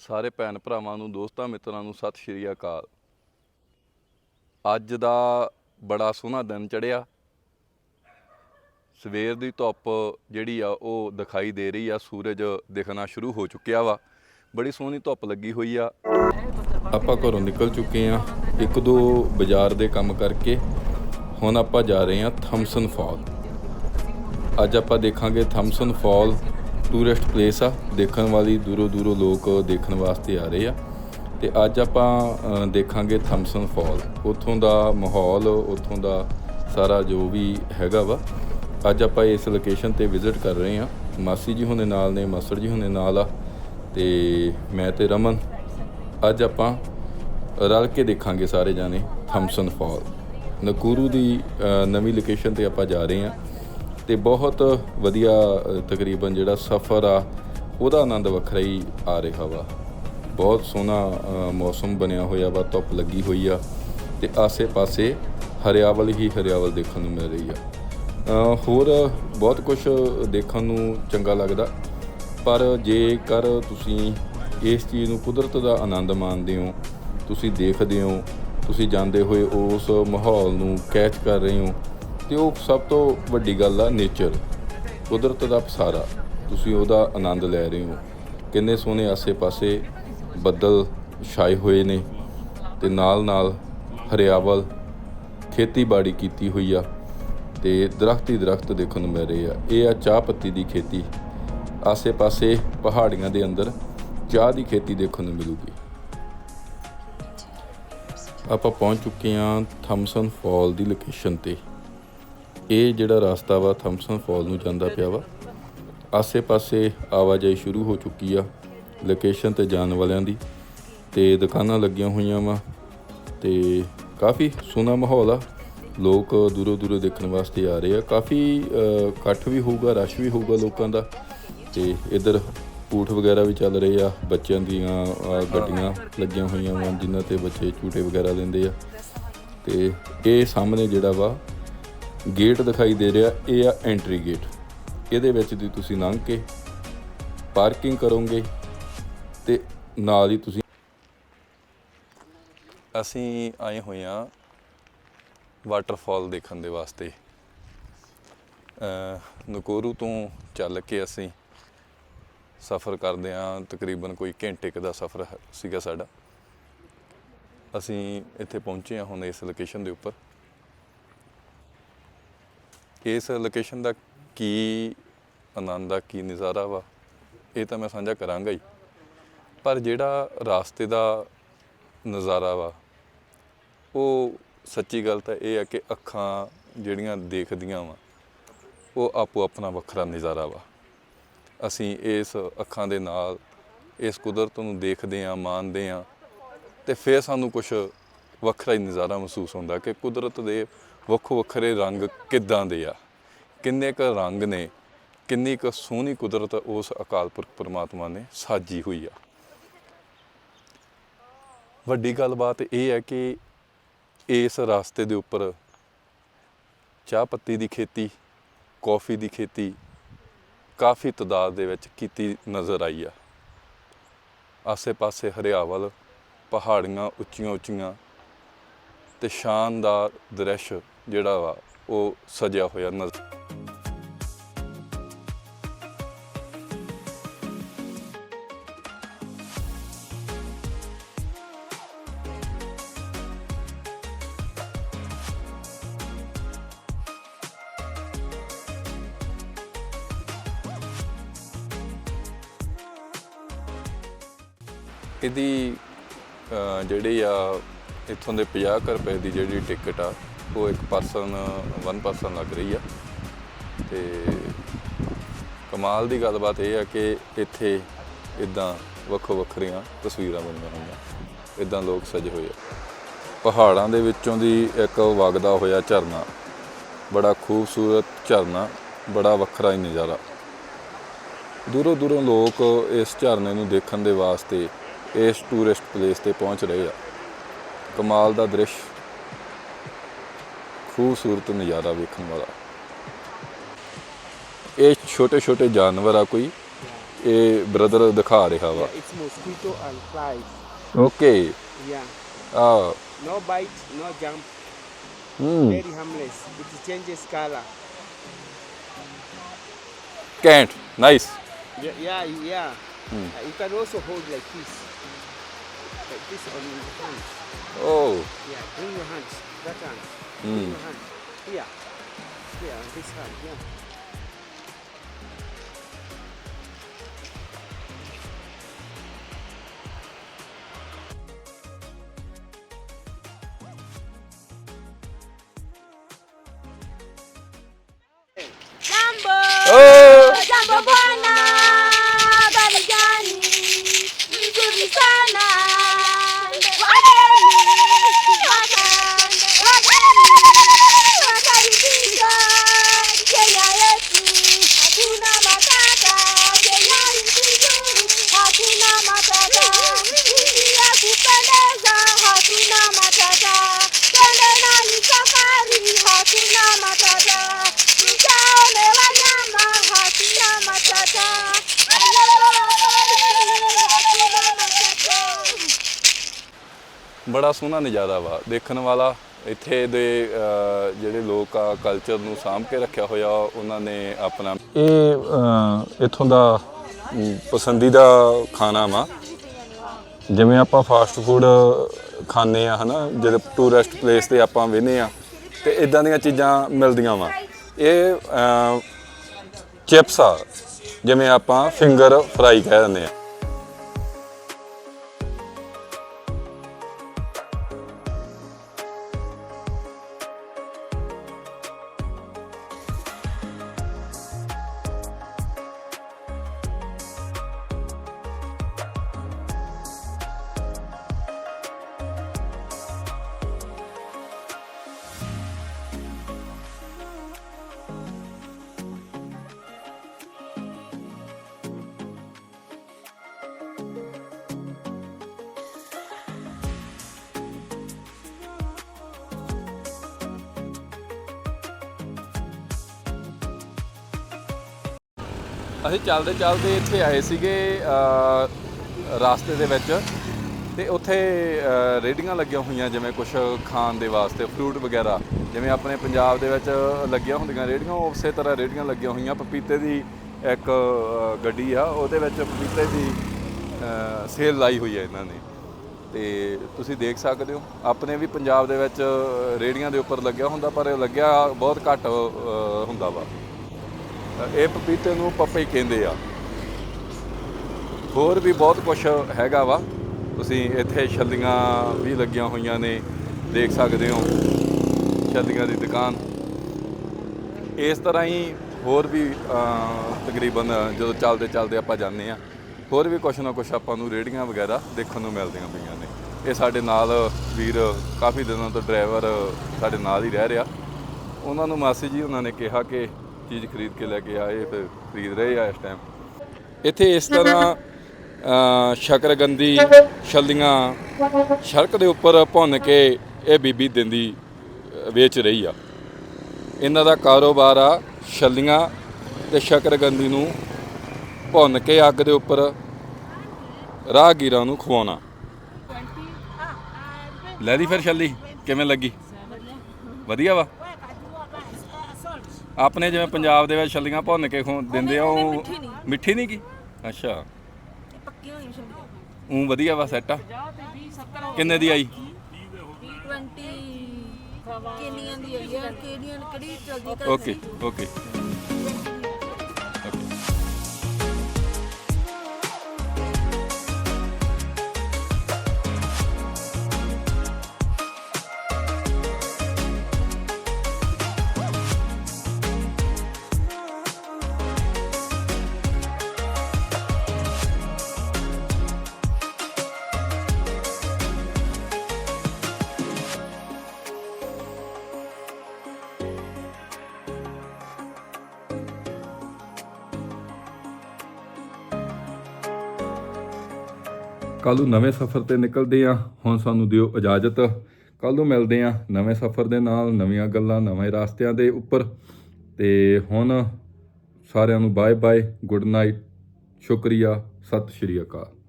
ਸਾਰੇ ਭੈਣ ਭਰਾਵਾਂ ਨੂੰ, ਦੋਸਤਾਂ ਮਿੱਤਰਾਂ ਨੂੰ ਸਤਿ ਸ਼੍ਰੀ ਅਕਾਲ। ਅੱਜ ਦਾ ਬੜਾ ਸੋਹਣਾ ਦਿਨ ਚੜਿਆ ਸਵੇਰ ਦੀ ਧੁੱਪ ਜਿਹੜੀ ਆ, ਉਹ ਦਿਖਾਈ ਦੇ ਰਹੀ ਆ। ਸੂਰਜ ਦਿਖਣਾ ਸ਼ੁਰੂ ਹੋ ਚੁੱਕਿਆ ਵਾ। ਬੜੀ ਸੋਹਣੀ ਧੁੱਪ ਲੱਗੀ ਹੋਈ ਆ। ਆਪਾਂ ਘਰੋਂ ਨਿਕਲ ਚੁੱਕੇ ਆ ਇੱਕ ਦੋ ਬਾਜ਼ਾਰ ਦੇ ਕੰਮ ਕਰਕੇ। ਹੁਣ ਆਪਾਂ ਜਾ ਰਹੇ ਆ ਥਮਸਨ ਫਾਲ। ਅੱਜ ਆਪਾਂ ਦੇਖਾਂਗੇ ਥੰਮਸਨ ਫਾਲ ਟੂਰਿਸਟ ਪਲੇਸ ਆ, ਦੇਖਣ ਵਾਲੀ ਦੂਰੋਂ ਦੂਰੋਂ ਲੋਕ ਦੇਖਣ ਵਾਸਤੇ ਆ ਰਹੇ ਆ। ਤੇ ਅੱਜ ਆਪਾਂ ਦੇਖਾਂਗੇ ਥੰਮਸਨ ਫਾਲ ਉੱਥੋਂ ਦਾ ਮਾਹੌਲ, ਉੱਥੋਂ ਦਾ ਸਾਰਾ ਜੋ ਵੀ ਹੈਗਾ ਵਾ। ਅੱਜ ਆਪਾਂ ਇਸ ਲੋਕੇਸ਼ਨ ਤੇ ਵਿਜ਼ਿਟ ਕਰ ਰਹੇ ਆ। ਮਾਸੀ ਜੀ ਹੁਣੇ ਨਾਲ ਨੇ ਮਾਸੜ ਜੀ ਹੁਣੇ ਨਾਲ ਆ। ਤੇ ਮੈਂ ਤੇ ਰਮਨ, ਅੱਜ ਆਪਾਂ ਰਲ ਕੇ ਦੇਖਾਂਗੇ ਸਾਰੇ ਜਾਣੇ ਥੰਮਸਨ ਫਾਲ ਨਕੂਰੂ ਦੀ ਨਵੀਂ ਲੋਕੇਸ਼ਨ ਤੇ ਆਪਾਂ ਜਾ ਰਹੇ ਆ। ਤੇ ਬਹੁਤ ਵਧੀਆ ਤਕਰੀਬਨ ਜਿਹੜਾ ਸਫ਼ਰ ਆ, ਉਹਦਾ ਆਨੰਦ ਵੱਖਰਾ ਹੀ ਆ ਰਿਹਾ ਵਾ। ਬਹੁਤ ਸੋਹਣਾ ਮੌਸਮ ਬਣਿਆ ਹੋਇਆ ਵਾ, ਧੁੱਪ ਲੱਗੀ ਹੋਈ ਆ ਤੇ ਆਸੇ-ਪਾਸੇ ਹਰਿਆਵਲ ਹੀ ਹਰਿਆਵਲ ਦੇਖਣ ਨੂੰ ਮਿਲ ਰਹੀ ਆ। ਹੋਰ ਬਹੁਤ ਕੁਝ ਦੇਖਣ ਨੂੰ ਚੰਗਾ ਲੱਗਦਾ, ਪਰ ਜੇਕਰ ਤੁਸੀਂ ਇਸ ਚੀਜ਼ ਨੂੰ ਕੁਦਰਤ ਦਾ ਆਨੰਦ ਮਾਣਦੇ ਹੋ, ਤੁਸੀਂ ਦੇਖਦੇ ਹੋ, ਤੁਸੀਂ ਜਾਂਦੇ ਹੋਏ ਉਸ ਮਾਹੌਲ ਨੂੰ ਕੈਚ ਕਰ ਰਹੇ ਹੋ ਤੇ ਉਹ ਸਭ ਤੋਂ ਵੱਡੀ ਗੱਲ ਆ ਨੇਚਰ, ਕੁਦਰਤ ਦਾ ਪਸਾਰਾ। ਤੁਸੀਂ ਉਹਦਾ ਆਨੰਦ ਲੈ ਰਹੇ ਹੋ। ਕਿੰਨੇ ਸੋਹਣੇ ਆਸੇ-ਪਾਸੇ ਬੱਦਲ ਛਾਏ ਹੋਏ ਨੇ ਤੇ ਨਾਲ-ਨਾਲ ਹਰਿਆਵਲ, ਖੇਤੀਬਾੜੀ ਕੀਤੀ ਹੋਈ ਆ ਤੇ ਦਰਖਤ ਹੀ ਦਰਖਤ ਦੇਖਣ ਨੂੰ ਮਿਲ ਰਹੇ ਆ। ਇਹ ਆ ਚਾਹ ਪੱਤੀ ਦੀ ਖੇਤੀ। ਆਸੇ-ਪਾਸੇ ਪਹਾੜੀਆਂ ਦੇ ਅੰਦਰ ਚਾਹ ਦੀ ਖੇਤੀ ਦੇਖਣ ਨੂੰ ਮਿਲੂਗੀ। ਆਪਾਂ ਪਹੁੰਚ ਚੁੱਕੇ ਹਾਂ ਥਮਸਨ ਫਾਲ ਦੀ ਲੋਕੇਸ਼ਨ ਤੇ। ਇਹ ਜਿਹੜਾ ਰਸਤਾ ਵਾ ਥੰਮਸਨ ਫਾਲ ਨੂੰ ਜਾਂਦਾ ਪਿਆ ਵਾ, ਆਸੇ-ਪਾਸੇ ਆਵਾਜਾਈ ਸ਼ੁਰੂ ਹੋ ਚੁੱਕੀ ਆ ਲੋਕੇਸ਼ਨ ਤੇ ਜਾਣ ਵਾਲਿਆਂ ਦੀ ਤੇ ਦੁਕਾਨਾਂ ਲੱਗੀਆਂ ਹੋਈਆਂ ਵਾ ਤੇ ਕਾਫੀ ਸੋਹਣਾ ਮਾਹੌਲ ਆ। ਲੋਕ ਦੂਰੋਂ ਦੂਰੋਂ ਦੇਖਣ ਵਾਸਤੇ ਆ ਰਹੇ ਆ। ਕਾਫੀ ਇਕੱਠ ਵੀ ਹੋਊਗਾ, ਰਸ਼ ਵੀ ਹੋਊਗਾ ਲੋਕਾਂ ਦਾ ਤੇ ਇਧਰ ਊਠ ਵਗੈਰਾ ਵੀ ਚੱਲ ਰਹੇ ਆ, ਬੱਚਿਆਂ ਦੀਆਂ ਗੱਡੀਆਂ ਲੱਗੀਆਂ ਹੋਈਆਂ ਵਾ, ਜਿਨ੍ਹਾਂ ਤੇ ਬੱਚੇ ਝੂਟੇ ਵਗੈਰਾ ਲੈਂਦੇ ਆ। ਤੇ ਇਹ ਸਾਹਮਣੇ ਜਿਹੜਾ ਵਾ ਗੇਟ ਦਿਖਾਈ ਦੇ ਰਿਹਾ, ਇਹ ਆ ਐਂਟਰੀ ਗੇਟ। ਇਹਦੇ ਵਿੱਚ ਦੀ ਤੁਸੀਂ ਲੰਘ ਕੇ ਪਾਰਕਿੰਗ ਕਰੋਗੇ ਤੇ ਨਾਲ ਹੀ ਤੁਸੀਂ ਅਸੀਂ ਆਏ ਹੋਏ ਆ ਵਾਟਰਫਾਲ ਦੇਖਣ ਦੇ ਵਾਸਤੇ। ਨਕੋਰੂ ਤੋਂ ਚੱਲ ਕੇ ਅਸੀਂ ਸਫ਼ਰ ਕਰਦੇ ਆ ਤਕਰੀਬਨ ਕੋਈ ਘੰਟੇ ਕੁ ਦਾ ਸਫ਼ਰ ਸੀਗਾ ਸਾਡਾ। ਅਸੀਂ ਇੱਥੇ ਪਹੁੰਚੇ ਆ ਹੁਣ ਇਸ ਲੋਕੇਸ਼ਨ ਦੇ ਉੱਪਰ। ਇਸ ਲੋਕੇਸ਼ਨ ਦਾ ਕੀ ਆਨੰਦ ਆ, ਕੀ ਨਜ਼ਾਰਾ ਵਾ, ਇਹ ਤਾਂ ਮੈਂ ਸਾਂਝਾ ਕਰਾਂਗਾ ਹੀ। ਪਰ ਜਿਹੜਾ ਰਾਸਤੇ ਦਾ ਨਜ਼ਾਰਾ ਵਾ, ਉਹ ਸੱਚੀ ਗੱਲ ਤਾਂ ਇਹ ਆ ਕਿ ਅੱਖਾਂ ਜਿਹੜੀਆਂ ਦੇਖਦੀਆਂ ਵਾ, ਉਹ ਆਪੋ ਆਪਣਾ ਵੱਖਰਾ ਨਜ਼ਾਰਾ ਵਾ। ਅਸੀਂ ਇਸ ਅੱਖਾਂ ਦੇ ਨਾਲ, ਇਸ ਕੁਦਰਤ ਨੂੰ ਦੇਖਦੇ ਆਂ ਮਾਣਦੇ ਆਂ ਤੇ ਫਿਰ ਸਾਨੂੰ ਕੁਝ ਵੱਖਰਾ ਹੀ ਨਜ਼ਾਰਾ ਮਹਿਸੂਸ ਹੁੰਦਾ ਕਿ ਕੁਦਰਤ ਦੇ ਵੱਖੋ ਵੱਖਰੇ ਰੰਗ ਕਿੱਦਾਂ ਦੇ ਆ? ਕਿੰਨੇ ਕੁ ਰੰਗ ਨੇ? ਕਿੰਨੀ ਕੁ ਸੋਹਣੀ ਕੁਦਰਤ ਉਸ ਅਕਾਲ ਪੁਰਖ ਪਰਮਾਤਮਾ ਨੇ ਸਾਜੀ ਹੋਈ ਆ? ਵੱਡੀ ਗੱਲਬਾਤ ਇਹ ਹੈ ਕਿ ਇਸ ਰਸਤੇ ਦੇ ਉੱਪਰ ਚਾਹ ਪੱਤੀ ਦੀ ਖੇਤੀ, ਕੌਫੀ ਦੀ ਖੇਤੀ ਕਾਫੀ ਤਦਾਦ ਦੇ ਵਿੱਚ ਕੀਤੀ ਨਜ਼ਰ ਆਈ ਆ। ਆਸੇ-ਪਾਸੇ ਹਰਿਆਵਲ, ਪਹਾੜੀਆਂ ਉੱਚੀਆਂ ਉੱਚੀਆਂ ਤੇ ਸ਼ਾਨਦਾਰ ਦ੍ਰਿਸ਼ ਜਿਹੜਾ ਵਾ ਉਹ ਸਜਿਆ ਹੋਇਆ ਨਜ਼ਰ ਇਹਦੀ ਜਿਹੜੀ ਆ ਇੱਥੋਂ ਦੇ 50 ਕੁ ਰੁਪਏ ਦੀ ਜਿਹੜੀ ਟਿਕਟ ਆ, ਉਹ ਇੱਕ ਪਰਸਨ ਵਨ ਪਰਸਨ ਲੱਗ ਰਹੀ ਆ। ਤੇ ਕਮਾਲ ਦੀ ਗੱਲਬਾਤ ਇਹ ਆ ਕਿ ਇੱਥੇ ਇਦਾਂ ਵੱਖੋ ਵੱਖਰੀਆਂ ਤਸਵੀਰਾਂ ਬਣੀਆਂ ਹੋਈਆਂ। ਇਦਾਂ ਲੋਕ ਸਜੇ ਹੋਏ ਆ। ਪਹਾੜਾਂ ਦੇ ਵਿੱਚੋਂ ਦੀ ਇੱਕ ਵਗਦਾ ਹੋਇਆ ਝਰਨਾ। ਬੜਾ ਖੂਬਸੂਰਤ ਝਰਨਾ, ਬੜਾ ਵੱਖਰਾ ਹੀ ਨਜ਼ਾਰਾ। ਦੂਰੋਂ ਦੂਰੋਂ ਲੋਕ ਇਸ ਝਰਨੇ ਨੂੰ ਦੇਖਣ ਦੇ ਵਾਸਤੇ ਇਸ ਟੂਰਿਸਟ ਪਲੇਸ ਤੇ ਪਹੁੰਚ ਰਹੇ ਆ। ਕਮਾਲ ਦਾ ਦ੍ਰਿਸ਼ ਖੂਬਸੂਰਤ ਨਜ਼ਾਰਾ ਵੇਖਣ ਵਾਲਾ ਇਹ ਛੋਟੇ ਛੋਟੇ ਜਾਨਵਰ ਆ ਕੋਈ ਇਹ ਬ੍ਰਦਰ ਦਿਖਾ ਰਿਹਾ ਵਾ It's mosquito and flies. Okay Yeah. ਆ No bite, no jump. ਹੂੰ Very harmless. It changes color. Can't nice Yeah, yeah, yeah. Uh, you can also hold like this. Like this on your hands. Oh Yeah, bring your hands. That hand. Mm. Bring your hand. Here. Here, on this hand. Yeah. ਬੜਾ ਸੋਹਣਾ ਨਜ਼ਾਰਾ ਵਾ। ਦੇਖਣ ਵਾਲਾ ਇੱਥੇ ਦੇ ਜਿਹੜੇ ਲੋਕ ਆ ਕਲਚਰ ਨੂੰ ਸਾਂਭ ਕੇ ਰੱਖਿਆ ਹੋਇਆ, ਉਹਨਾਂ ਨੇ ਆਪਣਾ ਇਹ ਇਥੋਂ ਦਾ ਪਸੰਦੀਦਾ ਖਾਣਾ ਵਾ। ਜਿਵੇਂ ਆਪਾਂ ਫਾਸਟ ਫੂਡ ਖਾਂਦੇ ਆ, ਹਨਾ, ਜਿਹੜੇ ਟੂਰਿਸਟ ਪਲੇਸ ਤੇ ਆਪਾਂ ਵੇਨੇ ਆ, ਤੇ ਇਦਾਂ ਦੀਆਂ ਚੀਜ਼ਾਂ ਮਿਲਦੀਆਂ ਵਾ। ਇਹ ਚਿਪਸ ਆ, ਜਿਵੇਂ ਆਪਾਂ ਫਿੰਗਰ ਫਰਾਈ ਕਹਿ ਦਿੰਦੇ ਆ। ਅਸੀਂ ਚੱਲਦੇ ਚੱਲਦੇ ਇੱਥੇ ਆਏ ਸੀਗੇ ਅ, ਰਾਸਤੇ ਦੇ ਵਿੱਚ ਤੇ ਉੱਥੇ ਅ, ਰੇਹੜੀਆਂ ਲੱਗੀਆਂ ਹੋਈਆਂ ਜਿਵੇਂ ਕੁਝ ਖਾਣ ਦੇ ਵਾਸਤੇ ਫਰੂਟ ਵਗੈਰਾ ਜਿਵੇਂ ਆਪਣੇ ਪੰਜਾਬ ਦੇ ਵਿੱਚ ਲੱਗੀਆਂ ਹੁੰਦੀਆਂ ਰੇਹੜੀਆਂ ਉਸੇ ਤਰ੍ਹਾਂ ਰੇਹੜੀਆਂ ਲੱਗੀਆਂ ਹੋਈਆਂ। ਪਪੀਤੇ ਦੀ ਇੱਕ ਗੱਡੀ ਆ ਉਹਦੇ ਵਿੱਚ ਪਪੀਤੇ ਦੀ ਸੇਲ ਲਾਈ ਹੋਈ ਹੈ ਇਹਨਾਂ ਨੇ। ਤੇ ਤੁਸੀਂ ਦੇਖ ਸਕਦੇ ਹੋ ਆਪਣੇ ਵੀ ਪੰਜਾਬ ਦੇ ਵਿੱਚ ਰੇਹੜੀਆਂ ਦੇ ਉੱਪਰ ਲੱਗਿਆ ਹੁੰਦਾ ਪਰ ਲੱਗਿਆ ਬਹੁਤ ਘੱਟ ਹੁੰਦਾ ਵਾ। ਇਹ ਪਪੀਤੇ ਨੂੰ ਪਪਈ ਕਹਿੰਦੇ ਆ। ਹੋਰ ਵੀ ਬਹੁਤ ਕੁਝ ਹੈਗਾ ਵਾ। ਤੁਸੀਂ ਇੱਥੇ ਛੱਲੀਆਂ ਵੀ ਲੱਗੀਆਂ ਹੋਈਆਂ ਨੇ, ਦੇਖ ਸਕਦੇ ਹੋ। ਛੱਲੀਆਂ ਦੀ ਦੁਕਾਨ। ਇਸ ਤਰ੍ਹਾਂ ਹੀ ਹੋਰ ਵੀ ਤਕਰੀਬਨ ਜਦੋਂ ਚੱਲਦੇ ਚੱਲਦੇ ਆਪਾਂ ਜਾਂਦੇ ਆ ਹੋਰ ਵੀ ਕੁਛ ਨਾ ਕੁਛ ਆਪਾਂ ਨੂੰ ਰੇੜੀਆਂ ਵਗੈਰਾ ਦੇਖਣ ਨੂੰ ਮਿਲਦੀਆਂ ਪਈਆਂ ਨੇ। ਇਹ ਸਾਡੇ ਨਾਲ ਵੀਰ ਕਾਫੀ ਦਿਨਾਂ ਤੋਂ ਡਰਾਈਵਰ ਸਾਡੇ ਨਾਲ ਹੀ ਰਹਿ ਰਿਹਾ। ਉਹਨਾਂ ਨੂੰ ਮਾਸੀ ਜੀ ਉਹਨਾਂ ਨੇ ਕਿਹਾ ਕਿ ਚੀਜ਼ ਖਰੀਦ ਕੇ ਲੈ ਕੇ ਆਏ, ਫਿਰ ਖਰੀਦ ਰਹੇ ਆ ਇਸ ਟਾਈਮ ਇੱਥੇ ਇਸ ਤਰ੍ਹਾਂ ਸ਼ਕਰਗੰਦੀ, ਛੱਲੀਆਂ, ਸੜਕ ਦੇ ਉੱਪਰ ਭੁੰਨ ਕੇ ਇਹ ਬੀਬੀ ਦਿੰਦੀ ਵੇਚ ਰਹੀ ਆ। ਇਹਨਾਂ ਦਾ ਕਾਰੋਬਾਰ ਆ ਛੱਲੀਆਂ ਤੇ ਸ਼ਕਰਗੰਦੀ ਨੂੰ ਭੁੰਨ ਕੇ ਅੱਗ ਦੇ ਉੱਪਰ ਰਾਹਗੀਰਾਂ ਨੂੰ ਖਵਾਉਣਾ। ਲੈ ਲਈ ਫਿਰ ਛੱਲੀ, ਕਿਵੇਂ ਲੱਗੀ? ਵਧੀਆ ਵਾ? ਆਪਣੇ ਜਿਵੇਂ ਪੰਜਾਬ ਦੇ ਵਿੱਚ ਛੱਲੀਆਂ ਭੁੰਨ ਕੇ ਖਵਾ ਦਿੰਦੇ ਆ ਉਹ ਮਿੱਠੀ ਨਹੀਂ ਕੀ ਅੱਛਾ ਉਹ ਵਧੀਆ ਵਾ ਸੈੱਟ ਆ ਕਿੰਨੇ ਦੀ ਆਈ 20 ਕਿੰਨੀਆਂ ਦੀ ਆਈ ਆ ਕਿਹੜੀਆਂ ਕਿਹੜੀ ਚਲਦੀ ਕਰ ਓਕੇ ਓਕੇ ਕੱਲ ਨੂੰ ਨਵੇਂ ਸਫ਼ਰ ਤੇ ਨਿਕਲਦੇ ਆ ਹੁਣ ਸਾਨੂੰ ਦਿਓ ਇਜਾਜ਼ਤ। ਕੱਲ ਨੂੰ ਮਿਲਦੇ ਆ ਨਵੇਂ ਸਫ਼ਰ ਦੇ ਨਾਲ, ਨਵੀਆਂ ਗੱਲਾਂ, ਨਵੇਂ ਰਸਤਿਆਂ ਦੇ ਉੱਪਰ। ਤੇ ਹੁਣ ਸਾਰਿਆਂ ਨੂੰ ਬਾਏ ਬਾਏ ਗੁੱਡ ਨਾਈਟ ਸ਼ੁਕਰੀਆ, ਸਤਿ ਸ਼੍ਰੀ ਅਕਾਲ।